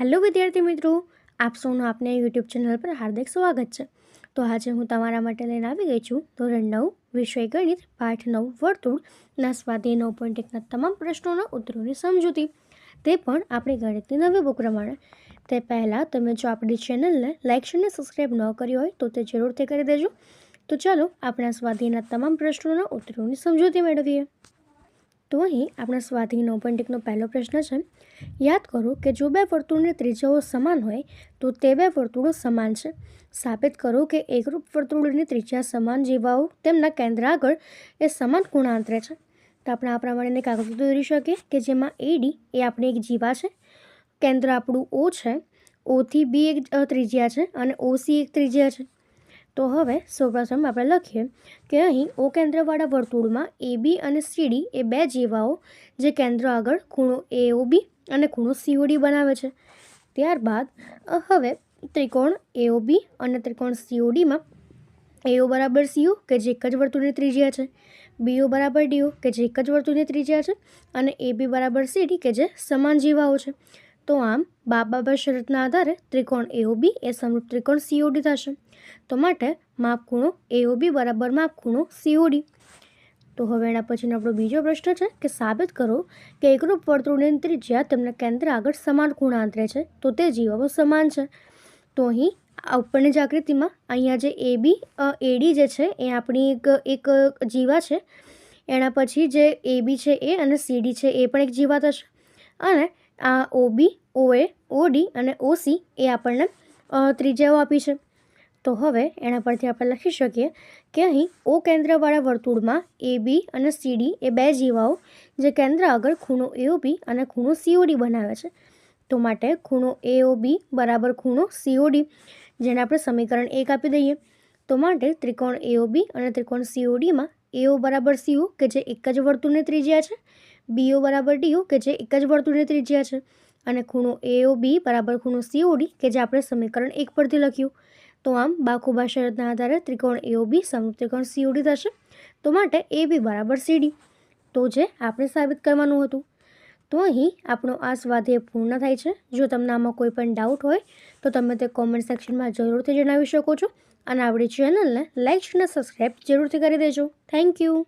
Hello વિદ્યાર્થી મિત્રો, આપ સૌનું આપને યુટ્યુબ ચેનલ પર હાર્દિક સ્વાગત છે. તો આજે હું તમારા માટે લઈને આવી ગઈ છું ધોરણ નવ, વિષય ગણિત, પાઠ નવ વર્તુળના સ્વાધ્યાય નવ પોઈન્ટ એકના તમામ પ્રશ્નોના ઉત્તરોની સમજૂતી. તે પણ આપણી ગણિતની નવી બુક પ્રમાણે. તે પહેલાં તમે જો આપણી ચેનલને લાઇક અને સબસ્ક્રાઈબ ન કરી હોય તો તે જરૂરથી કરી દેજો. તો ચાલો આપણા સ્વાધ્યાયના તમામ પ્રશ્નોના ઉત્તરોની સમજૂતી મેળવીએ. તો અહીં આપણા સ્વાધ્યાય નોપન્ટિકનો પહેલો પ્રશ્ન છે. યાદ કરો કે જો બે વર્તુળની ત્રિજ્યાઓ સમાન હોય, તો તે બે વર્તુળો સમાન છે. સાબિત કરો કે એકરૂપ વર્તુળની ત્રિજ્યા સમાન જીવાઓ તેમના કેન્દ્ર આગળ એ સમાન ખૂણાંતરે છે. તો આપણે આ પ્રમાણે કાગળ દોરી શકીએ કે જેમાં એડી એ આપણી એક જીવા છે. કેન્દ્ર આપણું ઓ છે. ઓથી બી એક ત્રિજ્યા છે અને ઓસી એક ત્રિજ્યા છે. તો હવે સૌપ્રથમ આપણે લખીએ કે અહીં ઓ કેન્દ્રવાળા વર્તુળમાં એ બી અને સીડી એ બે જીવાઓ જે કેન્દ્ર આગળ ખૂણો એ ઓ બી અને ખૂણો સીઓડી બનાવે છે. ત્યારબાદ હવે ત્રિકોણ એઓબી અને ત્રિકોણ સીઓડીમાં એઓ બરાબર સીઓ કે જે એક જ વર્તુળની ત્રિજ્યા છે. બીઓ બરાબર ડીઓ કે જે એક જ વર્તુળની ત્રિજ્યા છે. અને એ બી બરાબર સીડી કે જે સમાન જીવાઓ છે. તો આમ બાબર શરતના આધારે ત્રિકોણ એઓબી એ સમરૂપ ત્રિકોણ સીઓડી થશે. તો માટે માપ ખૂણો એઓબી બરાબર માપ ખૂણો સીઓડી તો હવે એના પછીનો આપણો બીજો પ્રશ્ન છે કે સાબિત કરો કે એકરૂપ વર્તુળની ત્રિજ્યા તેમના કેન્દ્ર આગળ સમાન ખૂણાંતરે છે, તો તે જીવાઓ સમાન છે. તો અહીં ઉપરની જ આકૃતિમાં અહીંયા જે એ બી એડી જે છે, એ આપણી એક એક જીવા છે. એના પછી જે એ બી છે એ અને સીડી છે એ પણ એક જીવા થશે અને આ ઓબી, ઓએ, ઓડી અને ઓસી એ આપણને ત્રિજ્યાઓ આપી છે. તો હવે એના પરથી આપણે લખી શકીએ કે અહીં ઓ કેન્દ્રવાળા વર્તુળમાં એ, બી અને સીડી એ બે જીવાઓ જે કેન્દ્ર આગળ ખૂણો એઓબી અને ખૂણો સીઓડી બનાવે છે. તો માટે ખૂણો એઓબી બરાબર ખૂણો સીઓડી જેને આપણે સમીકરણ એક આપી દઈએ. તો માટે ત્રિકોણ એઓબી અને ત્રિકોણ સીઓડીમાં એઓ બરાબર સીઓ કે જે એક જ વર્તુળની ત્રિજ્યા છે? બીઓ બરાબર ડીઓ, કે જે એક જ વર્તુળની ત્રિજ્યા છે. અને ખૂણો એઓ બી બરાબર ખૂણો સીઓડી કે જે આપણે સમીકરણ એક પરથી લખ્યું. તો આમ બાખુબા શરતના આધારે ત્રિકોણ એઓબી સમૂહ ત્રિકોણ સીઓડી થશે. તો માટે એ બી બરાબર સીડી તો જે આપણે સાબિત કરવાનું હતું. તો અહીં આપણો આ સ્વાધ્યાય પૂર્ણ થાય છે. જો તમને આમાં કોઈ પણ ડાઉટ હોય, તો તમે તે કોમેન્ટ સેક્શનમાં જરૂરથી જણાવી શકો છો. અને આપણી ચેનલને લાઇક અને સબસ્ક્રાઈબ જરૂરથી કરી દેજો. Thank you